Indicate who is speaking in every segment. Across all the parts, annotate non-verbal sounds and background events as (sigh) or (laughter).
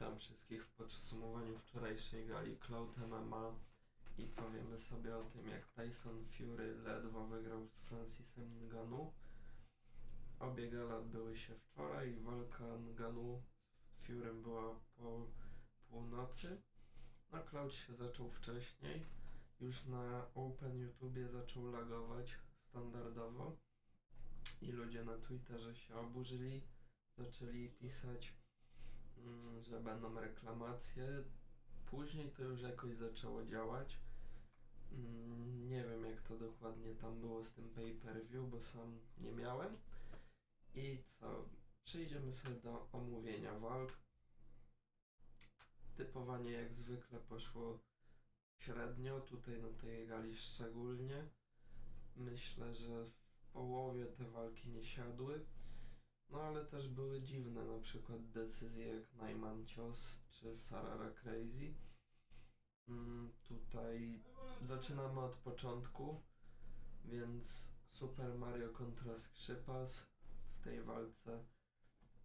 Speaker 1: Witam wszystkich w podsumowaniu wczorajszej gali Cloud MMA i powiemy sobie o tym jak Tyson Fury ledwo wygrał z Francisem Ngannou. Obie gale odbyły się wczoraj, walka Ngannou z Furym była po północy. No Cloud się zaczął wcześniej, już na Open YouTubie zaczął lagować standardowo i ludzie na Twitterze się oburzyli, zaczęli pisać że będą reklamacje. Później to już jakoś zaczęło działać. Mm, Nie wiem jak to dokładnie tam było z tym pay-per-view, bo sam nie miałem. I co? Przejdziemy sobie do omówienia walk. Typowanie jak zwykle poszło średnio, tutaj na tej gali szczególnie. Myślę, że w połowie te walki nie siadły. No ale też były dziwne, na przykład decyzje jak Najman Cios czy Sarara Crazy. Mm, tutaj zaczynamy od początku, więc Super Mario kontra Skrzypas. W tej walce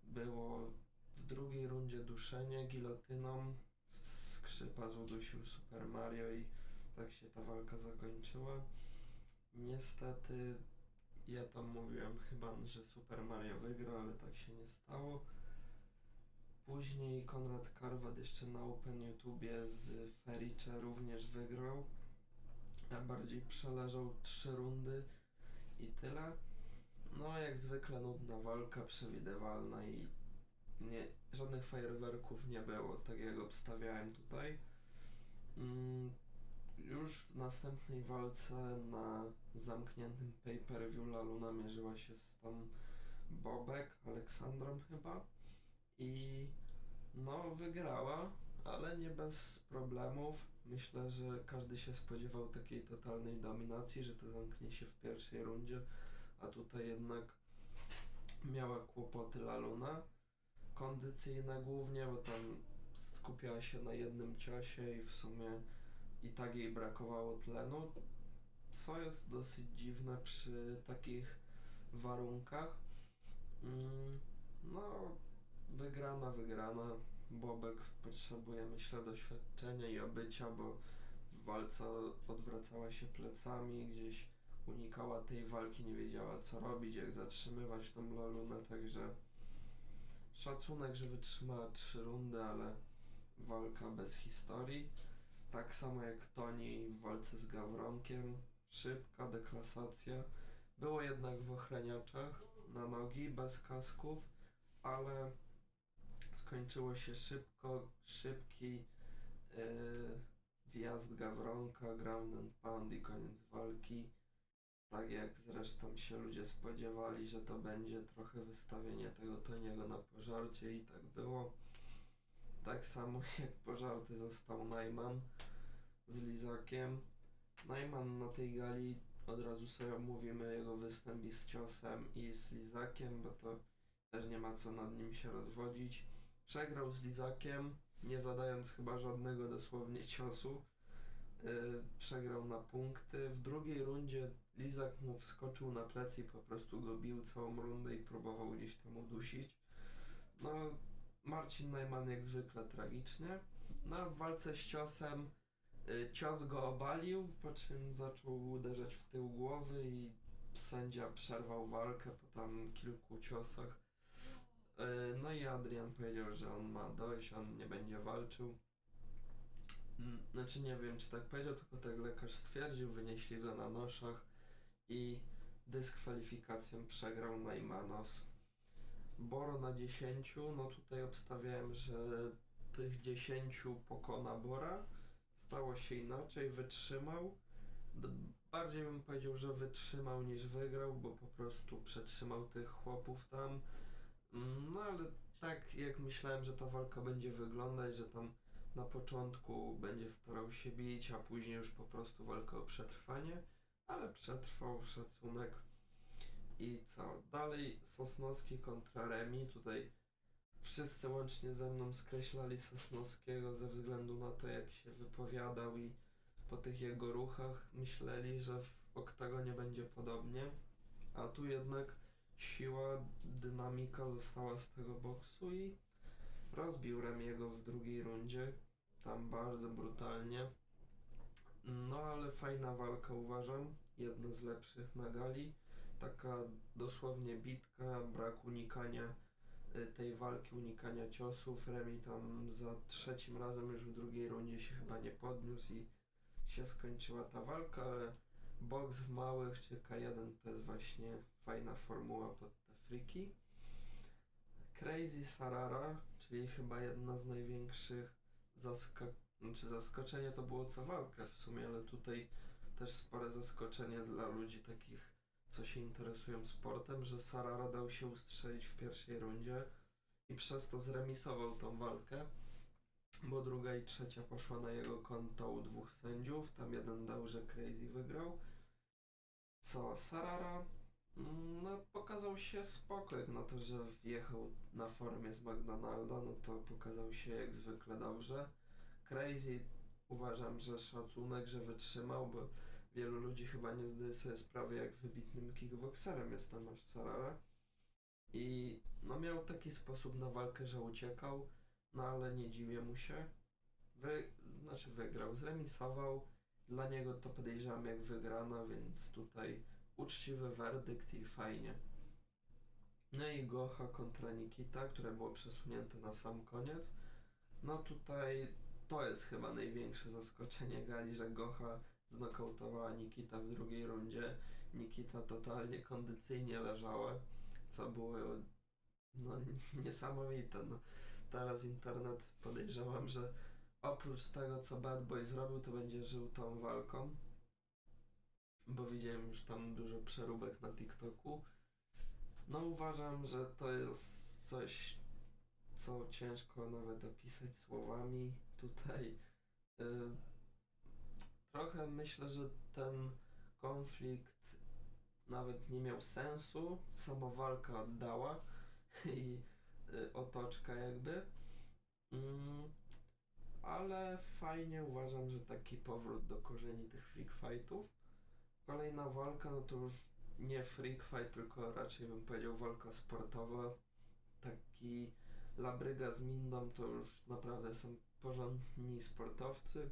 Speaker 1: było w drugiej rundzie duszenie gilotyną. Skrzypas udusił Super Mario i tak się ta walka zakończyła. Niestety ja tam mówiłem chyba, że Super Mario wygra, ale tak się nie stało. Później Konrad Karwat jeszcze na Open YouTubie z Fericze również wygrał. A bardziej przeleżał trzy rundy i tyle. No jak zwykle nudna walka, przewidywalna i nie, żadnych fajerwerków nie było, tak jak obstawiałem tutaj. Mm, już w następnej walce na zamkniętym pay-per-view Laluna mierzyła się z tą Bobek, Aleksandrą chyba i no wygrała, ale nie bez problemów. Myślę, że każdy się spodziewał takiej totalnej dominacji, że to zamknie się w pierwszej rundzie, a tutaj jednak miała kłopoty Laluna. Kondycyjne głównie, bo tam skupiała się na jednym ciosie i w sumie i tak jej brakowało tlenu, co jest dosyć dziwne przy takich warunkach. Mm, No, wygrana, wygrana. Bobek potrzebuje, myślę, doświadczenia i obycia, bo w walce odwracała się plecami, gdzieś unikała tej walki, nie wiedziała co robić, jak zatrzymywać tą Lalunę, także szacunek, że wytrzymała trzy rundy, ale walka bez historii. Tak samo jak Toni w walce z Gawronkiem. Szybka deklasacja. Było jednak w ochraniaczach na nogi, bez kasków, ale skończyło się szybko, szybki yy, wjazd Gawronka, ground and pound i koniec walki. Tak jak zresztą się ludzie spodziewali, że to będzie trochę wystawienie tego Toniego na pożarcie i tak było. Tak samo (laughs) jak pożarty został Najman z Lizakiem. Najman na tej gali od razu sobie omówimy jego występ i z ciosem i z Lizakiem, bo to też nie ma co nad nim się rozwodzić. Przegrał z Lizakiem, nie zadając chyba żadnego dosłownie ciosu. Yy, przegrał na punkty. W drugiej rundzie Lizak mu wskoczył na plecy i po prostu go bił całą rundę i próbował gdzieś tam udusić. No, Marcin Najman jak zwykle tragicznie. No, a w walce z ciosem y, cios go obalił, po czym zaczął uderzać w tył głowy i sędzia przerwał walkę po tam kilku ciosach. Y, No i Adrian powiedział, że on ma dość, on nie będzie walczył. Mm, Znaczy nie wiem, czy tak powiedział, tylko tak lekarz stwierdził, wynieśli go na noszach i dyskwalifikacją przegrał Najmanos. Boro na 10, no tutaj obstawiałem, że tych 10 pokona Bora. Stało się inaczej, wytrzymał. Bardziej bym powiedział, że wytrzymał niż wygrał, bo po prostu przetrzymał tych chłopów tam. Mm, No ale tak jak myślałem, że ta walka będzie wyglądać, że tam na początku będzie starał się bić, a później już po prostu walka o przetrwanie, ale przetrwał szacunek. I co? Dalej Sosnowski kontra Remi. Tutaj wszyscy łącznie ze mną skreślali Sosnowskiego ze względu na to, jak się wypowiadał i po tych jego ruchach myśleli, że w oktagonie będzie podobnie. A tu jednak siła, dynamika została z tego boksu i rozbił Remiego w drugiej rundzie, tam bardzo brutalnie. No ale fajna walka uważam, jedna z lepszych na gali. Taka dosłownie bitka, brak unikania y, tej walki, unikania ciosów. Remi tam za trzecim razem już w drugiej rundzie się chyba nie podniósł i się skończyła ta walka, ale boks w małych czy K1 to jest właśnie fajna formuła pod te friki. Crazy Sarara, czyli chyba jedna z największych zaska- znaczy zaskoczenie to było co walkę w sumie, ale tutaj też spore zaskoczenie dla ludzi takich, co się interesują sportem, że Sarara dał się ustrzelić w pierwszej rundzie i przez to zremisował tą walkę, bo druga i trzecia poszła na jego konto u dwóch sędziów, tam jeden dał, że Crazy wygrał. Co, Sarara Mm, No, pokazał się spoko, jak na to, że wjechał na formie z McDonalda, no to pokazał się jak zwykle dobrze. Crazy uważam, że szacunek, że wytrzymał, bo wielu ludzi chyba nie zdaje sobie sprawy, jak wybitnym kickboxerem jest Tomasz Sarara. I no miał taki sposób na walkę, że uciekał, no ale nie dziwię mu się. Wy, znaczy wygrał, zremisował. Dla niego to podejrzewam jak wygrana, więc tutaj uczciwy werdykt i fajnie. No i Gocha kontra Nikita, które było przesunięte na sam koniec. No tutaj to jest chyba największe zaskoczenie gali, że Gocha znokautowała Nikita w drugiej rundzie. Nikita totalnie kondycyjnie leżała, co było no, niesamowite. No, teraz internet podejrzewam, że oprócz tego, co Bad Boy zrobił, to będzie żył tą walką bo widziałem już tam dużo przeróbek na TikToku. No uważam, że to jest coś, co ciężko nawet opisać słowami tutaj. Y, trochę myślę, że ten konflikt nawet nie miał sensu, sama walka oddała (laughs) i y, otoczka jakby. Mm, ale fajnie uważam, że taki powrót do korzeni tych freak fightów. Kolejna walka, no to już nie freak fight, tylko raczej bym powiedział walka sportowa. Taki Labryga z Mindą to już naprawdę są porządni sportowcy.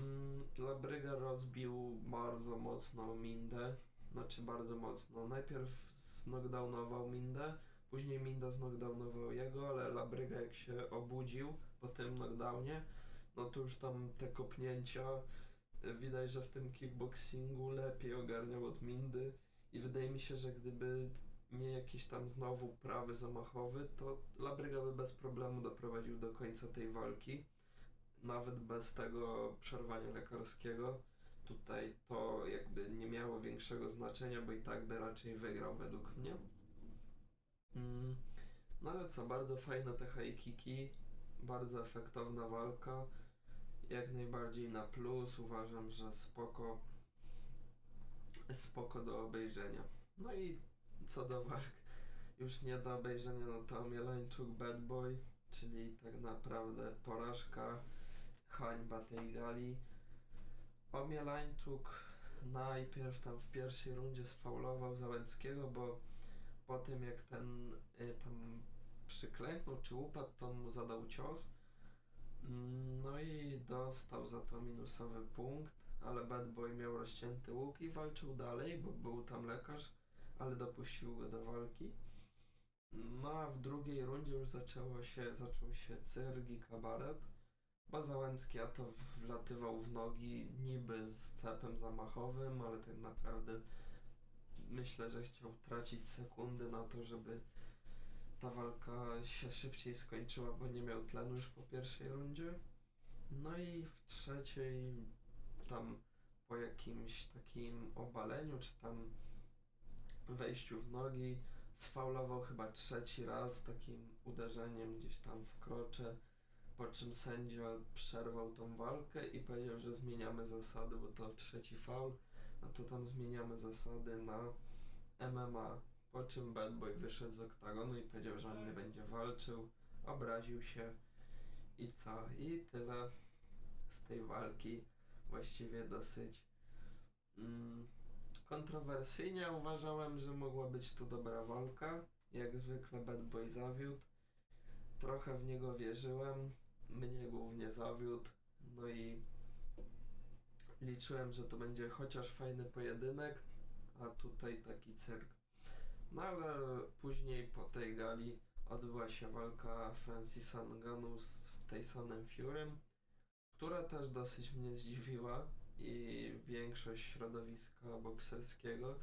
Speaker 1: Mm, Labryga rozbił bardzo mocno Mindę, znaczy bardzo mocno. Najpierw znokdownował Mindę, później Minda znokdownował jego, ale Labryga jak się obudził po tym knockdownie, no to już tam te kopnięcia widać, że w tym kickboxingu lepiej ogarniał od Mindy i wydaje mi się, że gdyby nie jakiś tam znowu prawy zamachowy, to Labryga by bez problemu doprowadził do końca tej walki. Nawet bez tego przerwania lekarskiego. Tutaj to jakby nie miało większego znaczenia, bo i tak by raczej wygrał według mnie. Mm. No ale co, bardzo fajne te high kicki, bardzo efektowna walka jak najbardziej na plus. Uważam, że spoko, spoko do obejrzenia. No i co do walk, już nie do obejrzenia, no to Mielańczuk Bad Boy, czyli tak naprawdę porażka, hańba tej gali. Omielańczuk najpierw tam w pierwszej rundzie sfaulował Załęckiego, bo po tym jak ten y, tam przyklęknął czy upadł, to mu zadał cios. No i dostał za to minusowy punkt, ale Bad Boy miał rozcięty łuk i walczył dalej, bo był tam lekarz, ale dopuścił go do walki. No a w drugiej rundzie już zaczęło się, zaczął się cyrk i kabaret, bo Załęcki a to wlatywał w nogi niby z cepem zamachowym, ale tak naprawdę myślę, że chciał tracić sekundy na to, żeby ta walka się szybciej skończyła, bo nie miał tlenu już po pierwszej rundzie. No i w trzeciej, tam po jakimś takim obaleniu, czy tam wejściu w nogi, sfaulował chyba trzeci raz takim uderzeniem gdzieś tam w krocze, po czym sędzia przerwał tą walkę i powiedział, że zmieniamy zasady, bo to trzeci faul, no to tam zmieniamy zasady na MMA. Po czym Bad Boy wyszedł z oktagonu i powiedział, że on nie będzie walczył. Obraził się i co? I tyle z tej walki. Właściwie dosyć mm, kontrowersyjnie uważałem, że mogła być to dobra walka. Jak zwykle Bad Boy zawiódł. trochę w niego wierzyłem, mnie głównie zawiódł, no i liczyłem, że to będzie chociaż fajny pojedynek, a tutaj taki cyrk. No ale później po tej gali odbyła się walka Francisa Ngannou z Tysonem Furym, która też dosyć mnie zdziwiła i większość środowiska bokserskiego,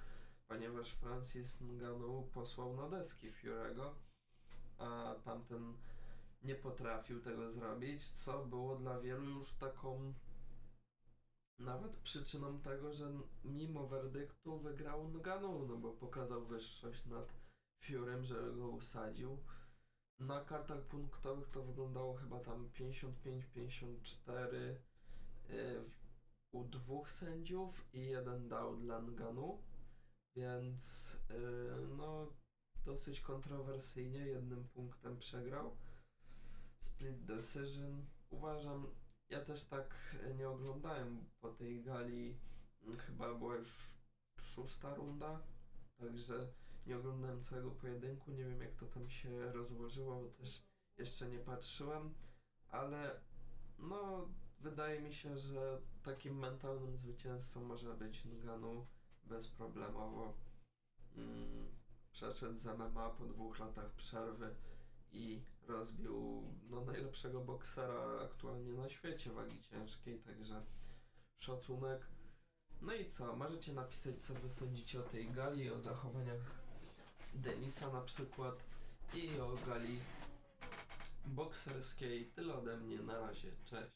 Speaker 1: ponieważ Francis Ngannou posłał na deski Fury'ego, a tamten nie potrafił tego zrobić, co było dla wielu już taką nawet przyczyną tego, że mimo werdyktu wygrał Ngannou, no bo pokazał wyższość nad Furym, że go usadził. Na kartach punktowych to wyglądało chyba tam 55-54 y, u dwóch sędziów i jeden dał dla Nganu, więc y, no dosyć kontrowersyjnie jednym punktem przegrał. Split decision. Uważam, ja też tak y, nie oglądałem po tej gali. mm, Chyba była już szósta runda, także nie oglądałem całego pojedynku. Nie wiem, jak to tam się rozłożyło, bo też jeszcze nie patrzyłem, ale no, wydaje mi się, że takim mentalnym zwycięzcą może być Ngannou bezproblemowo. Mm, przeszedł z MMA po dwóch latach przerwy i rozbił no, najlepszego boksera aktualnie na świecie wagi ciężkiej, także szacunek. No i co? Możecie napisać, co wy sądzicie o tej gali, o zachowaniach Denisa na przykład i o gali bokserskiej. Tyle ode mnie. Na razie. Cześć.